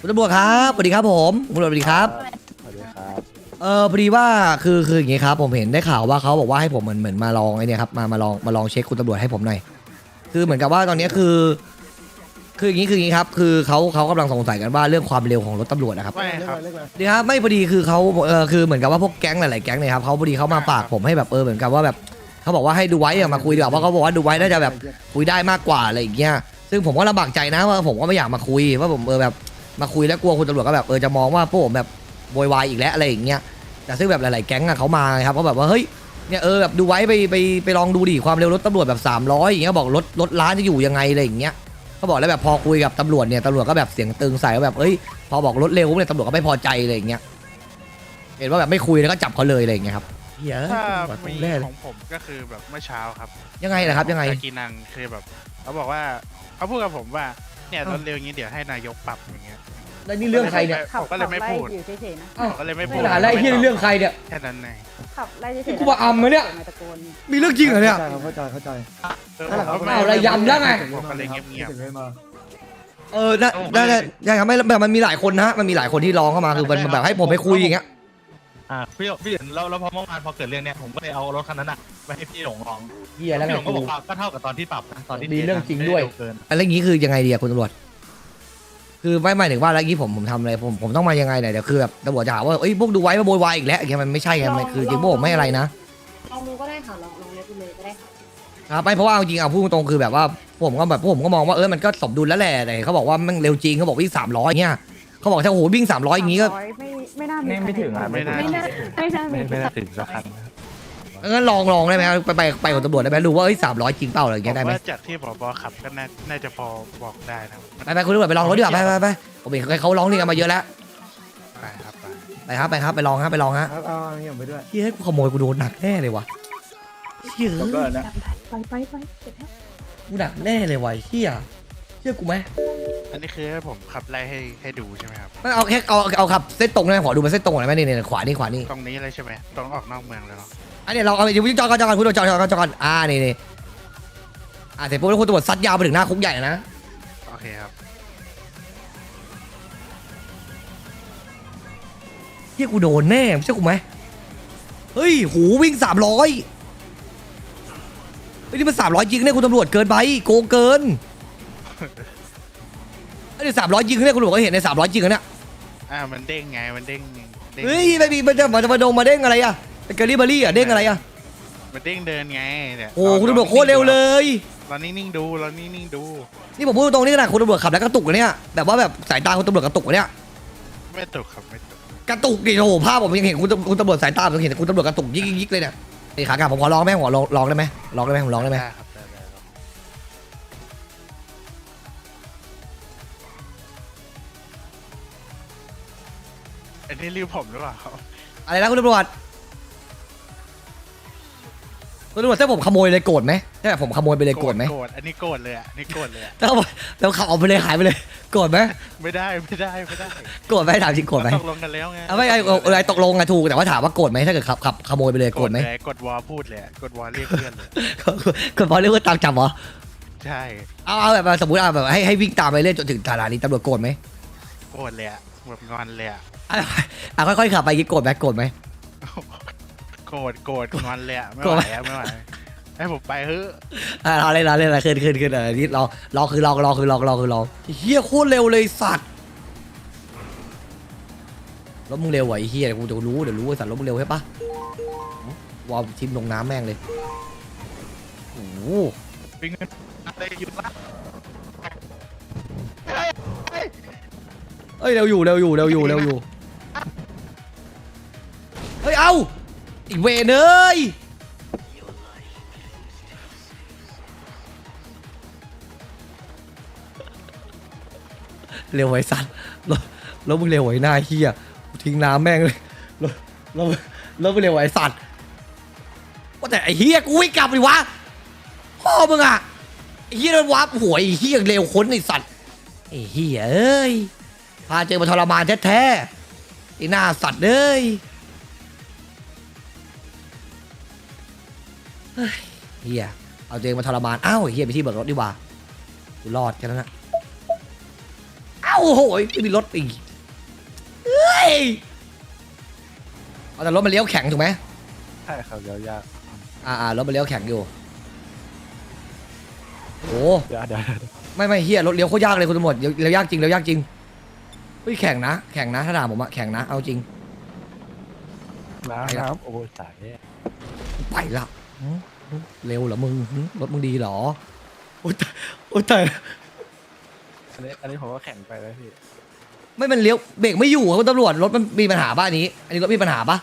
คุณตำรวจครับสวัสดีครับผมคุณตำรวจสวัสดีครับ สวัสดีครับ เออพอดีว่าคือคืออย่างงี้ครับ ผมเห็นได้ข่าวว่าเขาบอกว่าให้ผมเหมือนเหมือนมาลองไอ้เนี่ยครับมามาลองมาลองเช็คคุณตำรวจให้ผมหน่อยคือเหมือนกับว่าตอนนี้คือ คืออย่างนี้คืออย่างนี้ครับ คือเขาเขากำลังสงสัยกันว่าเรื่องความเร็วของรถตำรวจนะครับ ไม่ครับ ดีครับไม่พอดีคือเขาเออคือเหมือนกับว่าพวกแก๊งหลายๆแก๊งเนี่ยครับเขาพอดีเขามาฝากผมให้แบบเออเหมือนกับว่าแบบเขาบอกว่าให้ดูไว้อะมาคุยดีกว่าเพราะเขาบอกว่าดูไว้น่าจะแบบคุยได้มากกว่าอะไรอย่างเงี้ยซึ่งผมก็ลำบากใจนะว่าผมก็ไม่อยากมาคุยว่าผมเออแบบ มาคุยแล้วกลัวคุณตำรวจก็แบบเออจะมองว่าพวกผมแบบโวยวายอีกแล้วอะไรอย่างเงี้ยแต่ซึ่งแบบหลาย ๆ แก๊งอะเขามาครับเขาแบบว่าเฮ้ยเนี่ยเออแบบดูไว้ไปไปไปลองดูดิความเร็วรถตำรวจแบบ 300อย่างเงี้ยบอกรถรถล้านจะอยู่ยังไงอะไรอย่างเงี้ยเขาบอกแล้วแบบพอคุยกับตำรวจเนี่ยตำรวจก็แบบเสียงตึงใส่ว่าแบบเอ้ยพอบอกรถเร็วเนี่ยตำรวจก็ไม่พอใจเลยอย่างเงี้ยเห็นว่าแบบไม่คุยแล้วก็จับเขาเลยอะไรอย่างเงี้ยครับเหี้ยถ้าตำรวจมีแน่เลยของผมก็คือแบบเมื่อเช้าครับยังไงนะครับยังไงจากกินังคือแบบเขาบอกว่าเขาพูดกับผมว่า เนี่ยอ้าวรถเร็วอย่างนี้เดี๋ยวให้นายกปรับอย่างเงี้ยแล้วนี่เรื่องใครเนี่ยผมก็เลยไม่พูดขับไล่อยู่เฉยๆนะผมก็เลยไม่พูไม่ดด่าแล้วไอ้เหี้ยนี่เรื่องใครเนี่ยแค่นั้นไงขับไล่เฉยๆกูว่าอำไหมเนี่ยมาตะโกนมีเรื่องจริงเหรอเนี่ยเข้าใจเข้าใจเออนั่นแหละครับผมก็เอาอะไรยำแล้วไงผมก็เลยเงียบถึงได้มาเออได้ได้ได้ได้ครับไม่แบบมันมีหลายคนนะฮะมันมีหลายคนที่ร้องเข้ามาคือมันมันแบบให้ผมไปคุยอย่างเงี้ย อ่าพี่พี่เห็นแล้วแล้วพอเมื่อวานพอเกิดเรื่องเนี้ยผมก็เลยเอารถคันนั้นอะไปให้พี่หลงลองเหี้ยแล้วไงพี่หลงก็กู บอกว่าก็เท่ากับตอนที่ปรับนะตอนที่มีเรื่องจริงด้วย ไม่ไเกินอะไรอย่างงี้คือยังไงดีอะคุณตำรวจ คือไม่หมายถึงว่าแล้วอย่างงี้ผมผมทำอะไรผมผมต้องมายังไงเนี่ยเดี๋ยวคือแบบตำรวจจะหาว่าเอ้ยพวกดูไว้มาโวยวายอีกแล้วอย่างเงี้ยมันไม่ใช่ไงมันคือจริงพวกผมไม่อะไรนะ ลองดูก็ได้ค่ะลองลองเล่นดูเลยก็ได้ค่ะครับไม่เพราะว่าเอาจริงเอาพูดตรงๆคือแบบว่าผมก็แบบผมก็มองว่าเออมันก็สมดุลแล้วแหละแต่เขาบอกว่ามันเร็วจริงเขาบอกวิ่งสามร้อยเงี้ยเขาบอกถ้าโอ้โหวิ่งสามร้อยอย่างงี้ก็300ไม่ไม่น่ามี ไม่ถึงอะไม่ได้ไม่น่าไม่น่ามีไม่น่าถึงสักคันงั้นลองลองได้ไหมครับไปไปไปกับตำรวจได้ไหมรู้ว่าเอ้ยสามร้อยจริงเปล่าอะไรอย่างผเงี้ยมได้ไหมว่าจากที่ผบขับก็น่าน่าจะพอบอกได้นะไปไปคุณตำรวจไปลองรถดีกว่าไปไปไปผมเห็นเขาร้องเรียนกันมาเยอะแล้วไปครับไปไปครับไปครับไปลองครับไปลองฮะครับเอาอันนี้ผมไปด้วยเฮ้ยกูขโมยกูโดนหนักแน่เลยวะเฮ้ยจบแล้วนะไปไปไปเสร็จแล้วกูหนักแน่เลยวะเฮียเชื่อกูไหม อันนี้คือให้ผมขับไล่ให้ให้ดูใช่ไหมครับ ไม่เอาแค่เอาเอาขับเส้นตรงได้ไหมขอดูมาเส้นตรงหน่อยไหมนี่นี่ขวานี่ขวานี่ตรงนี้เลยใช่ไหมตรงออกนอกเมืองเลยเนาะอันนี้เราเอาไปจอดก่อนจอดก่อนคุณตำรวจจอดก่อนจอดก่อนอ่านี่นี่อ่าเสร็จปุ๊บแล้วคุณตำรวจซัดยาวไปถึงหน้าคุกใหญ่เลยนะโอเคครับเฮียกูโดนแน่เชื่อกูไหมเฮ้ยหูวิ่งสามร้อยเฮ้ยนี่มันสามร้อยจริงเนี่ยคุณตำรวจเกินไปโกงเกิน ไอ้สามร้อยจริงเนี่ยคุณตำรวจก็เห็นในสามร้อยจริงอะเนี่ยอ่ามันเด้งไงมันเด้งเด้งเฮ้ยไม่มีมันจะมันจะมาดงมาเด้งอะไรอะเป็นเกอรี่เบอรี่อะเด้งอะไรอะมันเด้งเดินไงเนี่ยโอ้คุณตำรวจโคตรเร็วเลยเรานิ่งๆดูเรานิ่งๆดู นี่ผมพูดตรงนี้ขนาดคุณตำรวจขับแล้วกระตุกเลยเนี่ยแบบว่าแบบสายตาคุณตำรวจกระตุกเลยเนี่ยไม่ตกครับไม่ตกกระตุกดิโอ้โหภาพผมยังเห็นคุณตำคุณตำรวจสายตาผมเห็นคุณตำรวจกระตุกยิกยิกๆเลยเนี่ยนี่ขากลับผมขอลองไหมผมขอลองลองได้ไหมลองได้ไหมผมลองได้ไหม นนี้รีวผมหรือเปล่าอะไรนะคุณตำรวจคุณตำรวจถ้าผมขโมยเลยโกรธไหมถ้าแบบผมขโมยไปเลยโกรธไหมโกรธอันนี้โกรธเลยอะอันนี้โกรธเลยอะถ้าผมแล้วขับออกไปเลยหายไปเลยโกรธไหมไม่ได้ไม่ได้ไม่ได้โกรธไหมถามจริงโกรธไหมตกลงกันแล้วไงเอาไม่ไอ้เอาอะไรตกลงอะถูกแต่ว่าถามว่าโกรธไหมถ้าเกิดขับขับขโมยไปเลยโกรธไหมเลยกดวอลพูดเลยอะกดวอลเรียกเพื่อนเลยกดบอลเรียกว่าตามจับเหรอใช่เอาเอาแบบสมมติเอาแบบให้ให้วิ่งตามไปเรื่อยจนถึงสถานีตำรวจโกรธไหมโกรธเลยอะแบบงอนเลยอะ อะอะค่อยๆขับไปยี่โกรธไหมโกรธไหม โกรธโกรธงอนเลยอะไม่โกรไหธวอะไม่ไหวให้ผมไปเฮ้อะอะเราเล่นเราเล่นอะไรขึ้นขึ้นขึ้นเออนี่รอรอคือรอรอคือรอรอคือรอเฮียโคตรเร็วเลยสัตว์รถมึงเร็วไหวะไอ้เฮียเดี๋ยวกูจะรู้เดี๋ยวรู้ไอ้สัตว์รถมึงเร็วใช่ปะวอลทิมลงน้ำแม่งเลยโอ้โหวิ่งอะไรหยุดละเอ้ยเร็วอยู่เร็วอยู่เร็วอยู่เร็วอยู่เฮ้ยเอาอีกเวเอ้ยเร็วไว้สัตว์รถรถมึงเร็วไว้หน้าเฮียทิ้งน้ำแม่งเลยรถรถรถมึงเร็วไว้สัตว์ว่าแต่ไอเฮียกูวิ่งกลับดิวะพ่อมึงอะไอ้เฮียโดนวับหัวไอ้เฮียเร็วค้นไอสัตว์ไอเฮียเอ้ยพาเจอมาทรมานแท้ๆไอหน้าสัตว์เลย เฮ้ยเฮียเอาตัวเองมาทรมาน อ้าวไอ้เฮียไปที่เบิกรถดีกว่ากูรอดแค่นั้นนะเอ้าโอ้โหไม่มีรถอีกเฮ้ยเอาแต่รถมันเลี้ยวแข็งถูกไหมใช่ครับเดี๋ยวยากอ่าอ่ารถมันเลี้ยวแข็งอยู่โอ้เดี๋ยวเดี๋ยวไม่ไม่เฮียรถเลี้ยวโคตรยากเลยคุณตำรวจเลี้ยวเลี้ยวยากจริงเลี้ยวยากจริงเฮ้ยแข่งนะแข่งนะถ้าด่าผมอะแข่งนะเอาจริง น้ำน้ำโอ้ยสายแย่ไปละหึหึ เร็วเหรอมึงหึรถมึงดีเหรอโอ้ยตายโอ้ยตายอันนี้อันนี้ผมก็แข่งไปแล้วพี่ไม่มันเลี้ยวเบรกไม่อยู่อะคุณตำรวจรถมันมีปัญหาบ้านนี้ อันนี้รถมีปัญหาปะ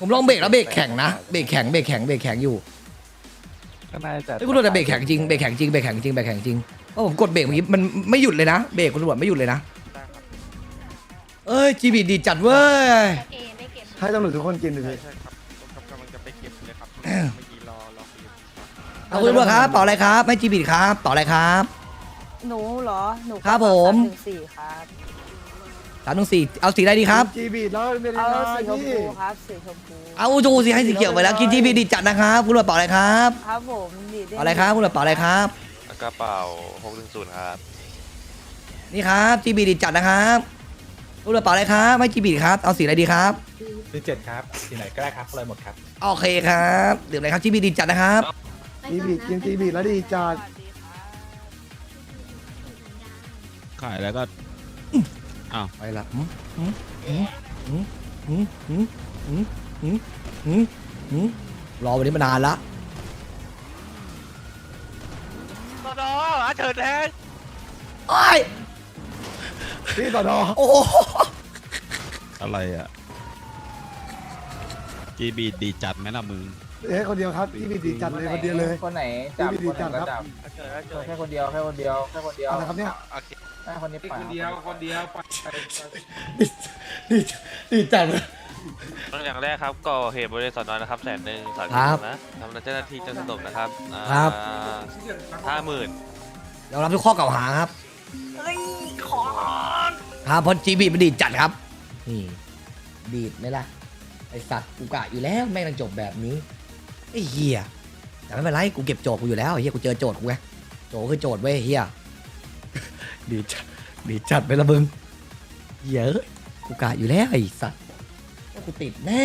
ผมลองเบรกแล้วเบรกแข็งนะเบรกแข็งเบรกแข็งเบรกแข็งอยู่ก็น่าจะไอ้ยคุณตำรวจแต่เบรกแข็งจริงเบรกแข็งจริงเบรกแข็งจริงเบรกแข็งจริงเพราะผมกดเบรกเมื่อกี้มันไม่หยุดเลยนะเบรกคุณตำรวจไม่หยุดเลยนะได้ครับเอ้ยจีบีดีจัดเว้ยเอไม่เก็บให้ตำรวจทุกคนกินดูใช่พี่ เอาคุณตำรวจครับต่ออะไรครับไม่จีบีครับต่ออะไรครับ หนูเหรอ หนูครับผม หนึ่งสี่ครับ สามหนึ่งสี่เอาสีอะไรดีครับ จีบีแล้วไม่ได้เอานะสีชมพี่พูครับสีชมพู เอาจูสิให้สีเขียวไปแล้วกินจีบีดีจัดนะครับคุณตำรวจต่ออะไรครับครับผมดีด้ต่ออะไรครับคุณตำรวจต่ออะไรครับ กระเป๋า610ครับ นี่ครับจีบีดีจัดนะครับคุณตำรวจต่ออะไรครับไม่จีบีครับเอาสีอะไรดีครับสีเจ็ดครับสีไหนก็ได้ครับอะไรหมดครับโอเคครับดื่มอะไรครับจีบีดีจัดนะครับ จีบีกินจีบีแล้วดีจัดขายแล้วก็ไปละหืมหืมหืมหืมหืมหืมหืมหืมหืมหืมรอวันนี้มานานละตอดออาเฉิดแทนโอ้ยพี่ต่อดอโอ้โหอะไรอะ GB ดีจัดไหมล่ะมึง เอ้ยคนเดียวครับจีบีดีจัดเลยคนเดียวเลย คนไหนจับพี่คนดีไหนจัดก็ครับจับอาเฉิดอาเฉิดแค่คนเดียวแค่คนเดียวแค่คนเดียวอะไรครับเนี่ยโอเคแค่คนนี้ปล่อยคนเดียวคนเดียวปล่อยไปดีจัดอย่างแรกครับก่อเหตุบริษัทน้อยนะครับแสนหนึ่งสามครับนะทำเจ้าหน้าที่จนสลบนะครับครับ ห้าหมื่นยอมรับทุกข้อกล่าวหาครับครับเพราะจีบีมันดีดจัดครับนี่ดีดไหมล่ะไอสัตว์กูกะอยู่แล้วแม่งต้องจบแบบนี้ ไอ้เหี้ยแต่ไม่เป็นไรกูเก็บโจทย์กูอยู่แล้วไอ้เหี้ยกูเจอโจทย์กูไงโจทย์คือโจทย์เว้ยเหี้ยดีดจัดดีดจัดไปละมึงเหี้ยอะกูกะอยู่แล้วไอ้สัตว์ว่ากูติดแน่